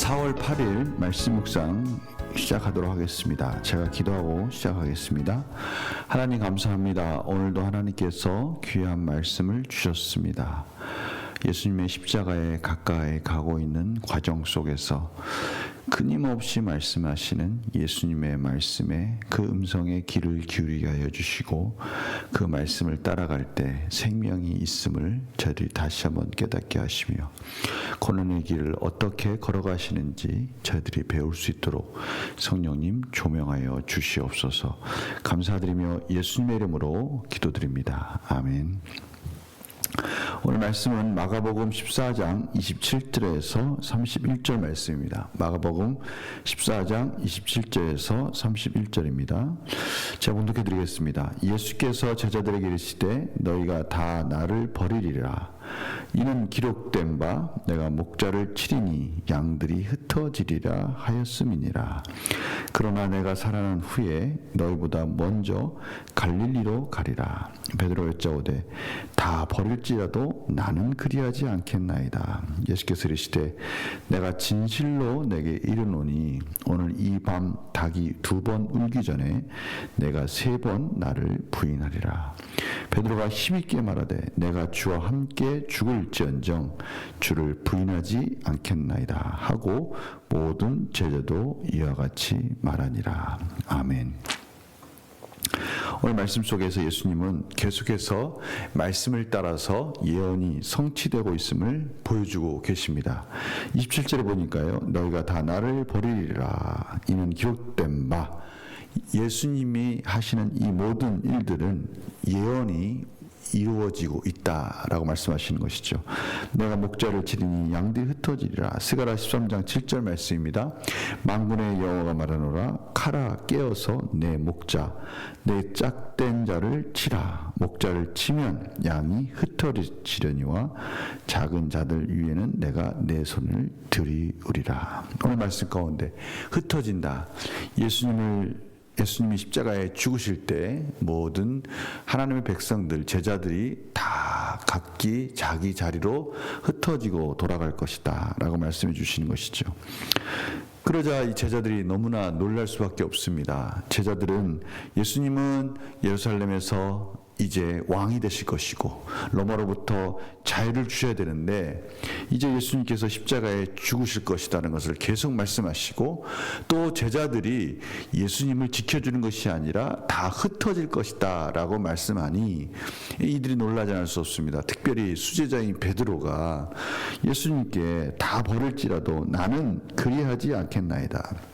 4월 8일 말씀 묵상 시작하도록 하겠습니다. 제가 기도하고 시작하겠습니다. 하나님 감사합니다. 오늘도 하나님께서 귀한 말씀을 주셨습니다. 예수님의 십자가에 가까이 가고 있는 과정 속에서 끊임없이 말씀하시는 예수님의 말씀에 그 음성에 귀를 기울이게 하여 주시고 그 말씀을 따라갈 때 생명이 있음을 저희들이 다시 한번 깨닫게 하시며 고난의 길을 어떻게 걸어가시는지 저희들이 배울 수 있도록 성령님 조명하여 주시옵소서 감사드리며 예수님의 이름으로 기도드립니다. 아멘. 오늘 말씀은 마가복음 14장 27절에서 31절 말씀입니다. 마가복음 14장 27절에서 31절입니다. 제가 봉독해 드리겠습니다. 예수께서 제자들에게 이르시되 너희가 다 나를 버리리라. 이는 기록된 바 내가 목자를 치리니 양들이 흩어지리라 하였음이니라. 그러나 내가 살아난 후에 너희보다 먼저 갈릴리로 가리라. 베드로 여짜오되 다 버릴지라도 나는 그리하지 않겠나이다. 예수께서 이르시되 내가 진실로 내게 이르노니 오늘 이 밤 닭이 두 번 울기 전에 내가 세 번 나를 부인하리라. 베드로가 힘있게 말하되 내가 주와 함께 죽을지언정 주를 부인하지 않겠나이다 하고 모든 제자도 이와 같이 말하니라. 아멘. 오늘 말씀 속에서 예수님은 계속해서 말씀을 따라서 예언이 성취되고 있음을 보여주고 계십니다. 27절에 보니까요. 너희가 다 나를 버리리라. 이는 기록된 바 예수님이 하시는 이 모든 일들은 예언이 이루어지고 있다라고 말씀하시는 것이죠. 내가 목자를 치리니 양들이 흩어지리라. 스가라 13장 7절 말씀입니다. 만군의 여호와가 말하노라 카라 깨어서 내 목자 내 짝된 자를 치라. 목자를 치면 양이 흩어지려니와 작은 자들 위에는 내가 내 손을 들이우리라. 오늘 말씀 가운데 흩어진다. 예수님을 예수님이 십자가에 죽으실 때 모든 하나님의 백성들 제자들이 다 각기 자기 자리로 흩어지고 돌아갈 것이다 라고 말씀해 주시는 것이죠. 그러자 이 제자들이 너무나 놀랄 수밖에 없습니다. 제자들은 예수님은 예루살렘에서 이제 왕이 되실 것이고 로마로부터 자유를 주셔야 되는데 이제 예수님께서 십자가에 죽으실 것이라는 것을 계속 말씀하시고 또 제자들이 예수님을 지켜주는 것이 아니라 다 흩어질 것이다라고 말씀하니 이들이 놀라지 않을 수 없습니다. 특별히 수제자인 베드로가 예수님께 다 버릴지라도 나는 그리하지 않겠나이다.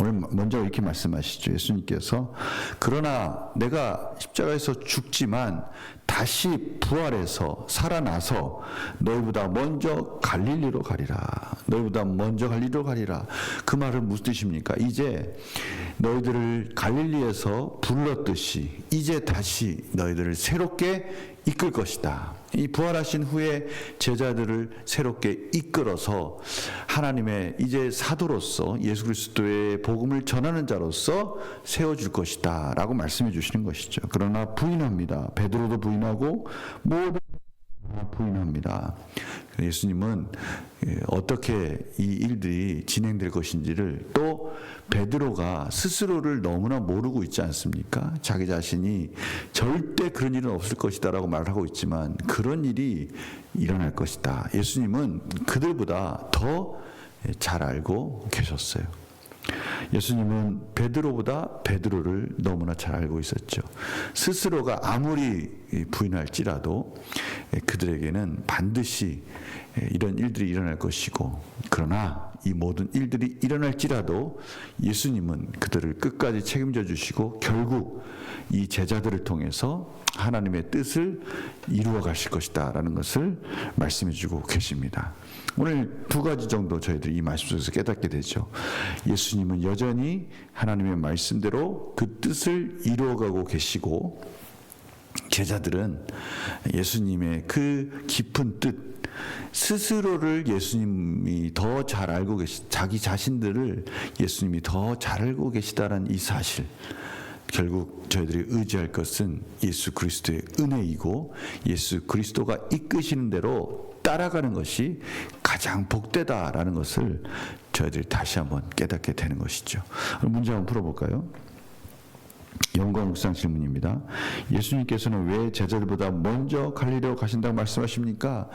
오늘 먼저 이렇게 말씀하시죠. 예수님께서 그러나 내가 십자가에서 죽지만 다시 부활해서 살아나서 너희보다 먼저 갈릴리로 가리라. 너희보다 먼저 갈릴리로 가리라. 그 말은 무슨 뜻입니까? 이제 너희들을 갈릴리에서 불렀듯이 이제 다시 너희들을 새롭게 이끌 것이다. 이 부활하신 후에 제자들을 새롭게 이끌어서 하나님의 이제 사도로서 예수 그리스도의 복음을 전하는 자로서 세워줄 것이다 라고 말씀해 주시는 것이죠. 그러나 부인합니다. 베드로도 부인하고 모든 부인합니다. 예수님은 어떻게 이 일들이 진행될 것인지를 또 베드로가 스스로를 너무나 모르고 있지 않습니까? 자기 자신이 절대 그런 일은 없을 것이다라고 말하고 있지만 그런 일이 일어날 것이다. 예수님은 그들보다 더 잘 알고 계셨어요. 예수님은 베드로보다 베드로를 너무나 잘 알고 있었죠. 스스로가 아무리 부인할지라도 그들에게는 반드시 이런 일들이 일어날 것이고 그러나 이 모든 일들이 일어날지라도 예수님은 그들을 끝까지 책임져 주시고 결국 이 제자들을 통해서 하나님의 뜻을 이루어 가실 것이다라는 것을 말씀해 주고 계십니다. 오늘 두 가지 정도 저희들이 이 말씀 속에서 깨닫게 되죠. 예수님은 여전히 하나님의 말씀대로 그 뜻을 이루어 가고 계시고 제자들은 예수님의 그 깊은 뜻 스스로를 예수님이 더 잘 알고 계시 자기 자신들을 예수님이 더 잘 알고 계시다는 이 사실 결국 저희들이 의지할 것은 예수 그리스도의 은혜이고 예수 그리스도가 이끄시는 대로 따라가는 것이 가장 복되다라는 것을 저희들이 다시 한번 깨닫게 되는 것이죠. 문제 한번 풀어볼까요? 영광 묵상 질문입니다. 예수님께서는 왜 제자들보다 먼저 갈리로 가신다고 말씀하십니까?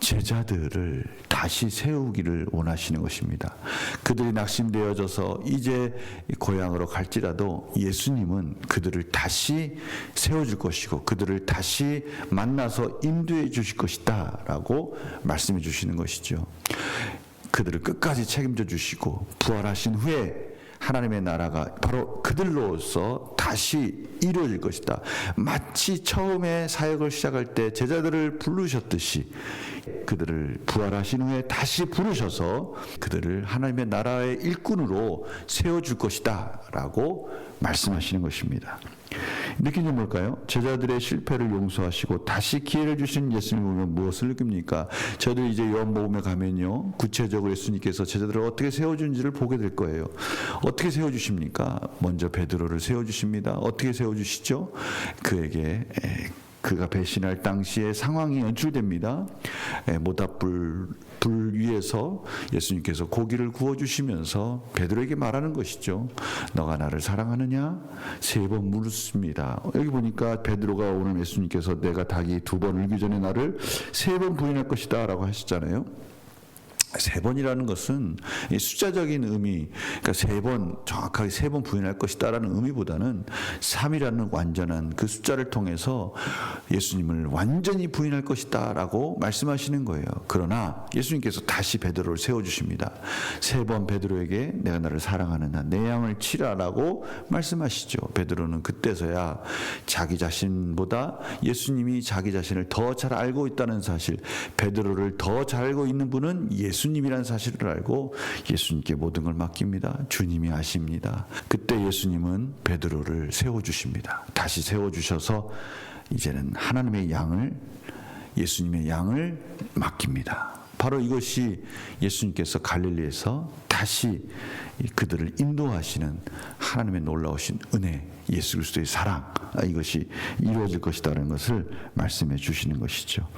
제자들을 다시 세우기를 원하시는 것입니다. 그들이 낙심되어져서 이제 고향으로 갈지라도 예수님은 그들을 다시 세워줄 것이고 그들을 다시 만나서 인도해 주실 것이다 라고 말씀해 주시는 것이죠. 그들을 끝까지 책임져 주시고 부활하신 후에 하나님의 나라가 바로 그들로서 다시 이루어질 것이다. 마치 처음에 사역을 시작할 때 제자들을 부르셨듯이 그들을 부활하신 후에 다시 부르셔서 그들을 하나님의 나라의 일꾼으로 세워줄 것이다. 라고 말씀하시는 것입니다. 느낀 점 뭘까요? 제자들의 실패를 용서하시고 다시 기회를 주신 예수님을 보면 무엇을 느낍니까? 저들 이제 요한복음에 가면요. 구체적으로 예수님께서 제자들을 어떻게 세워준지를 보게 될 거예요. 어떻게 세워주십니까? 먼저 베드로를 세워주십니다. 어떻게 세워주시죠? 그에게 그가 배신할 당시에 상황이 연출됩니다. 모닥불 불 위에서 예수님께서 고기를 구워 주시면서 베드로에게 말하는 것이죠. 너가 나를 사랑하느냐? 세 번 물었습니다. 여기 보니까 베드로가 오늘 예수님께서 내가 닭이 두 번 울기 전에 나를 세 번 부인할 것이다라고 하셨잖아요. 세 번이라는 것은 숫자적인 의미, 그러니까 세 번, 정확하게 세 번 부인할 것이다라는 의미보다는 3이라는 완전한 그 숫자를 통해서 예수님을 완전히 부인할 것이다라고 말씀하시는 거예요. 그러나 예수님께서 다시 베드로를 세워주십니다. 세 번 베드로에게 내가 나를 사랑하느냐, 내 양을 치라라고 말씀하시죠. 베드로는 그때서야 자기 자신보다 예수님이 자기 자신을 더 잘 알고 있다는 사실, 베드로를 더 잘 알고 있는 분은 예수 예수님이라는 사실을 알고 예수님께 모든 걸 맡깁니다. 주님이 아십니다. 그때 예수님은 베드로를 세워 주십니다. 다시 세워 주셔서 이제는 하나님의 양을 예수님의 양을 맡깁니다. 바로 이것이 예수님께서 갈릴리에서 다시 그들을 인도하시는 하나님의 놀라우신 은혜, 예수 그리스도의 사랑 아, 이것이 이루어질 것이다라는 것을 말씀해 주시는 것이죠.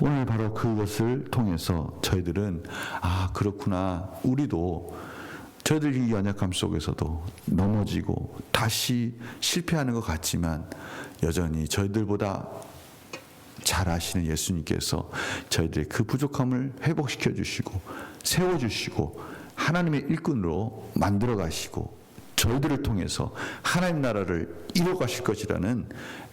오늘 바로 그것을 통해서 저희들은 아 그렇구나 우리도 저희들 이 연약함 속에서도 넘어지고 다시 실패하는 것 같지만 여전히 저희들보다 잘 아시는 예수님께서 저희들의 그 부족함을 회복시켜 주시고 세워 주시고 하나님의 일꾼으로 만들어 가시고 저희들을 통해서 하나님 나라를 이뤄 가실 것이라는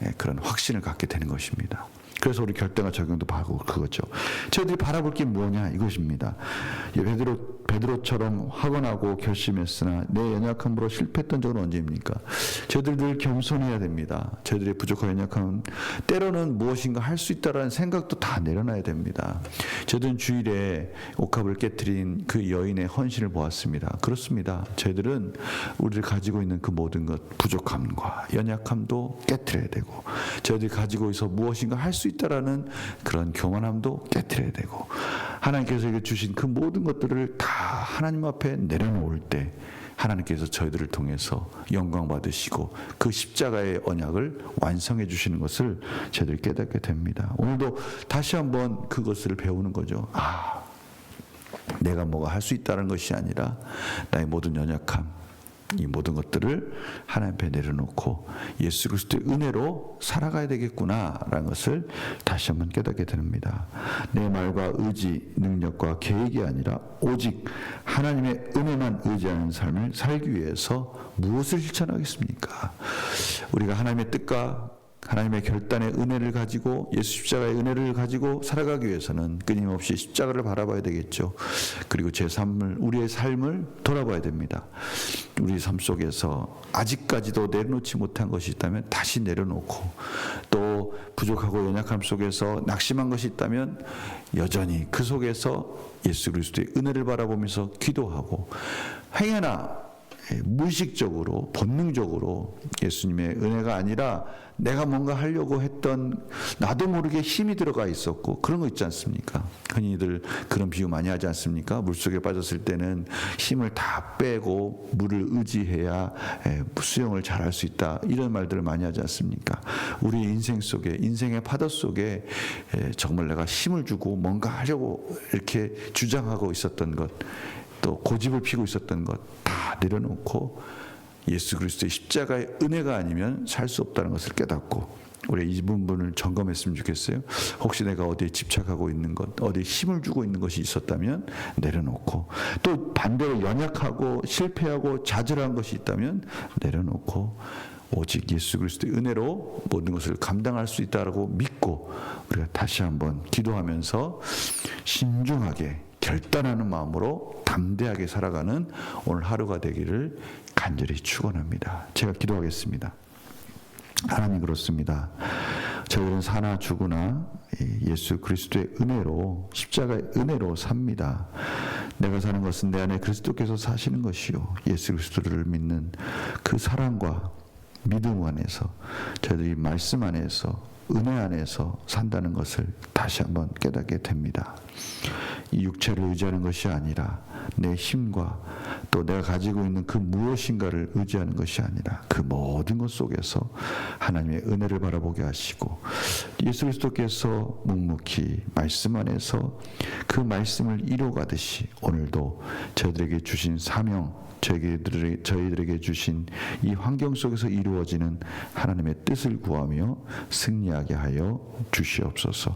예, 그런 확신을 갖게 되는 것입니다. 그래서 우리 결정과 적용도 바고 그거죠. 저희들이 바라볼 게 뭐냐 이것입니다. 베드로 베드로처럼 확언하고 결심했으나 내 연약함으로 실패했던 적은 언제입니까? 저희들 늘 겸손해야 됩니다. 저희들의 부족한 연약함 때로는 무엇인가 할 수 있다라는 생각도 다 내려놔야 됩니다. 저희들은 주일에 옥합을 깨뜨린 그 여인의 헌신을 보았습니다. 그렇습니다. 저희들은 우리를 가지고 있는 그 모든 것 부족함과 연약함도 깨뜨려야 되고 저희들이 가지고 있어 무엇인가 할 수 있다라는 그런 교만함도 깨뜨려야 되고 하나님께서 주신 그 모든 것들을 다 하나님 앞에 내려놓을 때 하나님께서 저희들을 통해서 영광 받으시고 그 십자가의 언약을 완성해 주시는 것을 저희들이 깨닫게 됩니다. 오늘도 다시 한번 그것을 배우는 거죠. 아, 내가 뭐가 할 수 있다는 것이 아니라 나의 모든 연약함, 이 모든 것들을 하나님 앞에 내려놓고 예수 그리스도의 은혜로 살아가야 되겠구나라는 것을 다시 한번 깨닫게 됩니다. 내 말과 의지, 능력과 계획이 아니라 오직 하나님의 은혜만 의지하는 삶을 살기 위해서 무엇을 실천하겠습니까? 우리가 하나님의 뜻과 하나님의 결단의 은혜를 가지고 예수 십자가의 은혜를 가지고 살아가기 위해서는 끊임없이 십자가를 바라봐야 되겠죠. 그리고 제 삶을 우리의 삶을 돌아봐야 됩니다. 우리 삶 속에서 아직까지도 내려놓지 못한 것이 있다면 다시 내려놓고 또 부족하고 연약함 속에서 낙심한 것이 있다면 여전히 그 속에서 예수 그리스도의 은혜를 바라보면서 기도하고 행여나 예, 무의식적으로 본능적으로 예수님의 은혜가 아니라 내가 뭔가 하려고 했던 나도 모르게 힘이 들어가 있었고 그런 거 있지 않습니까? 흔히들 그런 비유 많이 하지 않습니까? 물속에 빠졌을 때는 힘을 다 빼고 물을 의지해야 예, 수영을 잘할 수 있다 이런 말들을 많이 하지 않습니까? 우리 인생 속에 인생의 파도 속에 예, 정말 내가 힘을 주고 뭔가 하려고 이렇게 주장하고 있었던 것 또 고집을 피고 있었던 것 다 내려놓고 예수 그리스도의 십자가의 은혜가 아니면 살 수 없다는 것을 깨닫고 우리 이 부분을 점검했으면 좋겠어요. 혹시 내가 어디에 집착하고 있는 것, 어디에 힘을 주고 있는 것이 있었다면 내려놓고 또 반대로 연약하고 실패하고 좌절한 것이 있다면 내려놓고 오직 예수 그리스도의 은혜로 모든 것을 감당할 수 있다라고 믿고 우리가 다시 한번 기도하면서 신중하게 결단하는 마음으로 담대하게 살아가는 오늘 하루가 되기를 간절히 축원합니다. 제가 기도하겠습니다. 하나님 그렇습니다. 저희는 사나 죽으나 이 예수 그리스도의 은혜로 십자가의 은혜로 삽니다. 내가 사는 것은 내 안에 그리스도께서 사시는 것이요 예수 그리스도를 믿는 그 사랑과 믿음 안에서 저희들이 말씀 안에서 은혜 안에서 산다는 것을 다시 한번 깨닫게 됩니다. 이 육체를 의지하는 것이 아니라 내 힘과 또 내가 가지고 있는 그 무엇인가를 의지하는 것이 아니라 그 모든 것 속에서 하나님의 은혜를 바라보게 하시고 예수 그리스도께서 묵묵히 말씀 안에서 그 말씀을 이루어가듯이 오늘도 저희들에게 주신 사명 저희들에게, 저희들에게 주신 이 환경 속에서 이루어지는 하나님의 뜻을 구하며 승리하게 하여 주시옵소서.